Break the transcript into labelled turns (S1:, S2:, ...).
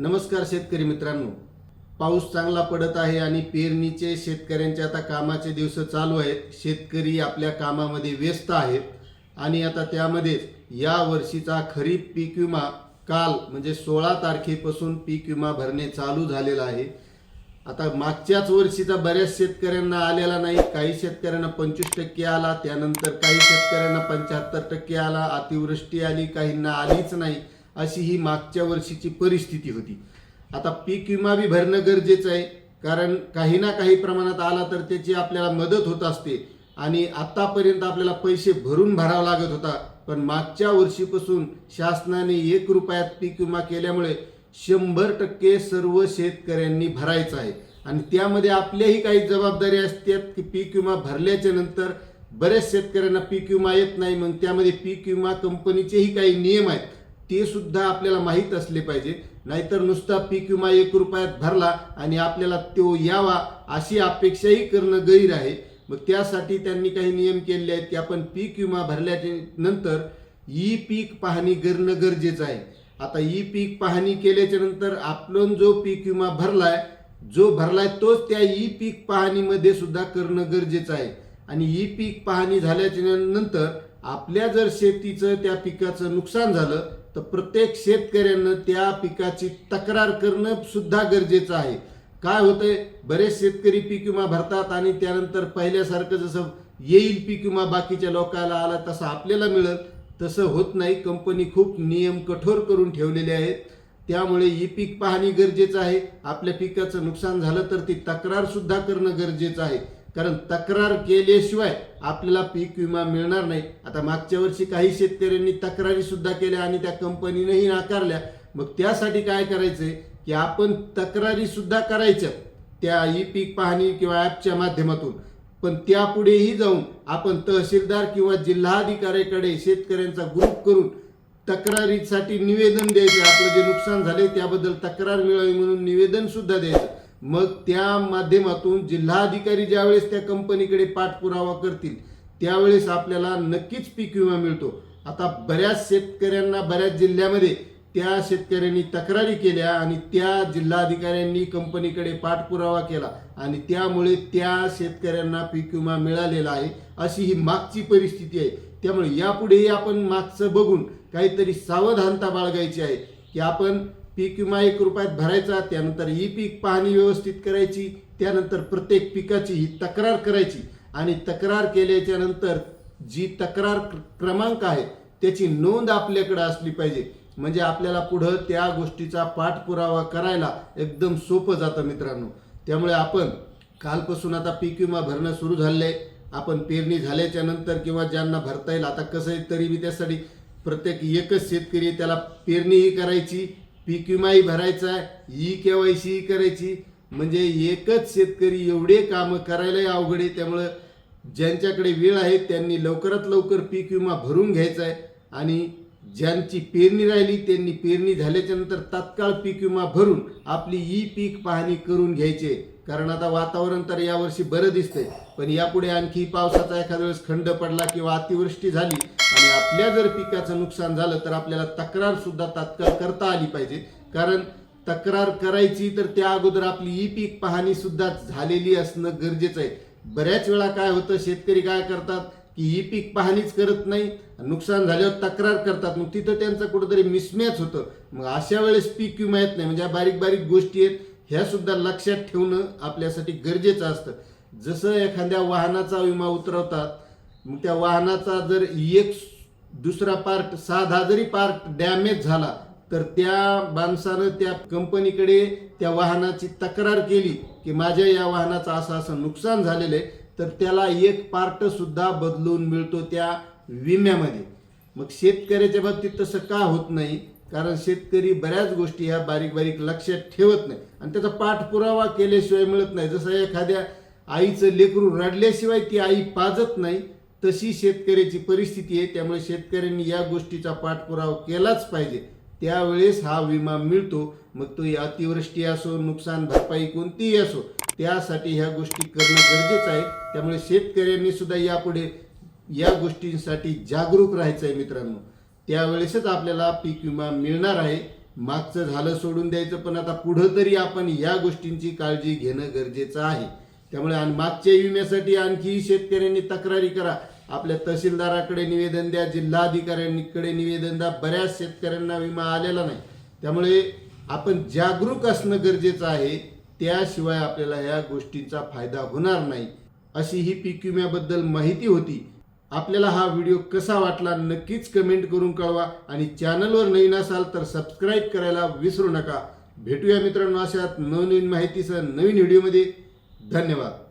S1: नमस्कार शेतकरी मित्रांनो. पाऊस चांगला पडत आहे आणि पेरणीचे शेतकऱ्यांचे आता कामाचे दिवस चालू आहेत. शेतकरी आपल्या कामामध्ये व्यस्त आहेत. आणि आता त्यामध्येच या वर्षीचा खरीप पीक विमा काल म्हणजे सोळा तारखेपासून पीक विमा भरणे चालू झालेला आहे. आता मागच्याच वर्षीचा बऱ्याच शेतकऱ्यांना आलेला नाही. काही शेतकऱ्यांना पंचवीस टक्के आला त्यानंतर काही शेतकऱ्यांना पंच्याहत्तर टक्के आला अतिवृष्टी आली काहींना आलीच नाही. अशी ही मागच्या वर्षीची परिस्थिती होती. आता पीक विमा बी भरणं गरजेचं आहे. कारण काही ना काही प्रमाणात आला तर त्याची आपल्याला मदत होत असते. आणि आतापर्यंत आपल्याला पैसे भरून भरावा लागत होता. पण मागच्या वर्षीपासून शासनाने एक रुपयात पीक विमा केल्यामुळे शंभर टक्के सर्व शेतकऱ्यांनी भरायचं आहे. आणि त्यामध्ये आपल्याही काही जबाबदारी असतात की पीक विमा भरल्याच्या नंतर बऱ्याच शेतकऱ्यांना पीक विमा येत नाही. मग त्यामध्ये पीक विमा कंपनीचेही काही नियम आहेत. ते सुद्धा आपल्याला माहीत असले पाहिजे. नाहीतर नुसता पीक विमा एक रुपयात भरला आणि आपल्याला तो यावा अशी अपेक्षाही करणं गैर आहे. मग त्यासाठी त्यांनी काही नियम केले आहेत की आपण पीक विमा भरल्याच्या नंतर ई पीक पाहणी करणं गरजेचं आहे. आता ई पीक पाहणी केल्याच्यानंतर आपण जो पीक विमा भरलाय जो भरलाय तोच त्या ई पीक पाहणीमध्ये सुद्धा करणं गरजेचं आहे. आणि ई पीक पाहणी झाल्याच्यानंतर आपल्या जर शेतीचं त्या पिकाचं नुकसान झालं तर प्रत्येक शेतकऱ्यानं त्या पिकाची तक्रार करणं सुद्धा गरजेचं आहे. काय होतंय? बरेच शेतकरी पीक विमा भरतात आणि त्यानंतर पहिल्यासारखं जसं येईल पीक विमा बाकीच्या लोकांना आला तसं आपल्याला मिळेल. तसं होत नाही. कंपनी खूप नियम कठोर करून ठेवलेले आहेत. त्यामुळे ई पीक पाहणी गरजेचं आहे. आपल्या पिकाचं नुकसान झालं तर ती तक्रारसुद्धा करणं गरजेचं आहे. कारण तक्रार केल्याशिवाय आपल्याला पीक विमा मिळणार नाही. आता मागच्या वर्षी काही शेतकऱ्यांनी तक्रारी सुद्धा केल्या आणि त्या कंपनीनेही नाकारल्या. मग त्यासाठी काय करायचंय की आपण तक्रारी सुद्धा करायच्या त्या ई पीक पाहणी किंवा ॲपच्या माध्यमातून. पण त्यापुढेही जाऊन आपण तहसीलदार किंवा जिल्हाधिकाऱ्याकडे शेतकऱ्यांचा ग्रुप करून तक्रारीसाठी निवेदन द्यायचं. आपलं जे नुकसान झाले त्याबद्दल तक्रार मिळावी म्हणून निवेदन सुद्धा द्यायचं. मग त्या माध्यमातून जिल्हाधिकारी ज्यावेळेस त्या कंपनीकडे पाठपुरावा करतील त्यावेळेस आपल्याला नक्कीच पीक विमा मिळतो. आता बऱ्याच शेतकऱ्यांना बऱ्याच जिल्ह्यामध्ये त्या शेतकऱ्यांनी तक्रारी केल्या आणि त्या जिल्हाधिकाऱ्यांनी कंपनीकडे पाठपुरावा केला आणि त्यामुळे त्या शेतकऱ्यांना पीक विमा मिळालेला आहे अशी ही मागची परिस्थिती आहे. त्यामुळे यापुढेही आपण मागचं बघून काहीतरी सावधानता बाळगायची आहे की आपण पीक विमा एक रुपयात भरायचा त्यानंतर ई पीक पाहणी व्यवस्थित करायची त्यानंतर प्रत्येक पिकाची ही तक्रार करायची आणि तक्रार केल्याच्यानंतर जी तक्रार क्रमांक आहे त्याची नोंद आपल्याकडे असली पाहिजे. म्हणजे आपल्याला पुढं त्या गोष्टीचा पाठपुरावा करायला एकदम सोपं जातं मित्रांनो. त्यामुळे आपण कालपासून आता पीक विमा भरणं सुरू झालेलं आहे आपण पेरणी झाल्याच्यानंतर किंवा ज्यांना भरता येईल आता कसं आहे तरी बी त्यासाठी प्रत्येक एकच शेतकरी त्याला पेरणीही करायची पीक विमाही भरायचा आहे ई के वाय सी करायची. म्हणजे एकच शेतकरी एवढे कामं करायलाही अवघड आहे. त्यामुळं ज्यांच्याकडे वेळ आहे त्यांनी लवकरात लवकर पीक विमा भरून घ्यायचा आहे. आणि ज्यांची पेरणी राहिली त्यांनी पेरणी झाल्याच्यानंतर तात्काळ पीक विमा भरून आपली ई पीक पाहणी करून घ्यायचे. कारण आता वातावरण तर यावर्षी बरं दिसतंय. पण यापुढे आणखी पावसाचा एखाद्या वेळेस खंड पडला किंवा अतिवृष्टी झाली आणि आपल्या जर पिकाचं नुकसान झालं तर आपल्याला तक्रार सुद्धा तात्काळ करता आली पाहिजे. कारण तक्रार करायची तर त्या अगोदर आपली ई पीक पाहणी सुद्धा झालेली असणं गरजेचं आहे. बऱ्याच वेळा काय होतं शेतकरी काय करतात की ई पीक पाहणीच करत नाही नुकसान झाल्यावर तक्रार करतात. मग तिथं त्यांचं कुठंतरी मिसमॅच होतं. मग अशा वेळेस पीक विमा येत नाही. म्हणजे बारीक बारीक गोष्टी आहेत ह्या सुद्धा लक्षात ठेवणं आपल्यासाठी गरजेचं असतं. जसं एखाद्या वाहनाचा विमा उतरवतात मग त्या वाहनाचा जर एक दुसरा पार्ट साधा जरी पार्ट डॅमेज झाला तर त्या माणसानं त्या कंपनीकडे त्या वाहनाची तक्रार केली की माझ्या या वाहनाचं असं असं नुकसान झालेलं आहे तर त्याला एक पार्टसुद्धा बदलून मिळतो त्या विम्यामध्ये. मग शेतकऱ्याच्या बाबतीत तसं का होत नाही? कारण शेतकरी बऱ्याच गोष्टी ह्या बारीक बारीक लक्षात ठेवत नाही. आणि त्याचा पाठपुरावा केल्याशिवाय मिळत नाही. जसं एखाद्या आईचं लेकरू रडल्याशिवाय ती आई पाजत नाही तशी शेतकऱ्याची परिस्थिती आहे त्यामुळे शेतकऱ्यांनी या गोष्टीचा पाठपुरावा केलाच पाहिजे. त्यावेळेस हा विमा मिळतो मग तो अतिवृष्टी असो नुकसान भरपाई कोणतीही असो त्यासाठी ह्या गोष्टी करणं गरजेचं आहे. त्यामुळे शेतकऱ्यांनी सुद्धा यापुढे या गोष्टींसाठी जागरूक राहायचं आहे मित्रांनो. त्यावेळेसच आपल्याला पीक विमा मिळणार आहे. मागचं झालं सोडून द्यायचं पण आता पुढं तरी आपण या गोष्टींची काळजी घेणं गरजेचं आहे. त्यामुळे आणि मागच्या विम्यासाठी आणखी शेतकऱ्यांनी तक्रारी करा. आपल्या तहसीलदाराकडे निवेदन द्या जिल्हाधिकाऱ्यांकडे निवेदन द्या. बऱ्याच शेतकऱ्यांना विमा आलेला नाही. त्यामुळे आपण जागरूक असणं गरजेचं आहे. त्याशिवाय आपल्याला या गोष्टींचा फायदा होणार नाही. अशी ही पीक विम्याबद्दल माहिती होती. आपल्याला हा व्हिडिओ कसा वाटला नक्कीच कमेंट करून कळवा. आणि चॅनलवर नवीन असाल तर सबस्क्राईब करायला विसरू नका. भेटूया मित्रांनो अशात नवनवीन माहितीसह नवीन व्हिडिओमध्ये. धन्यवाद.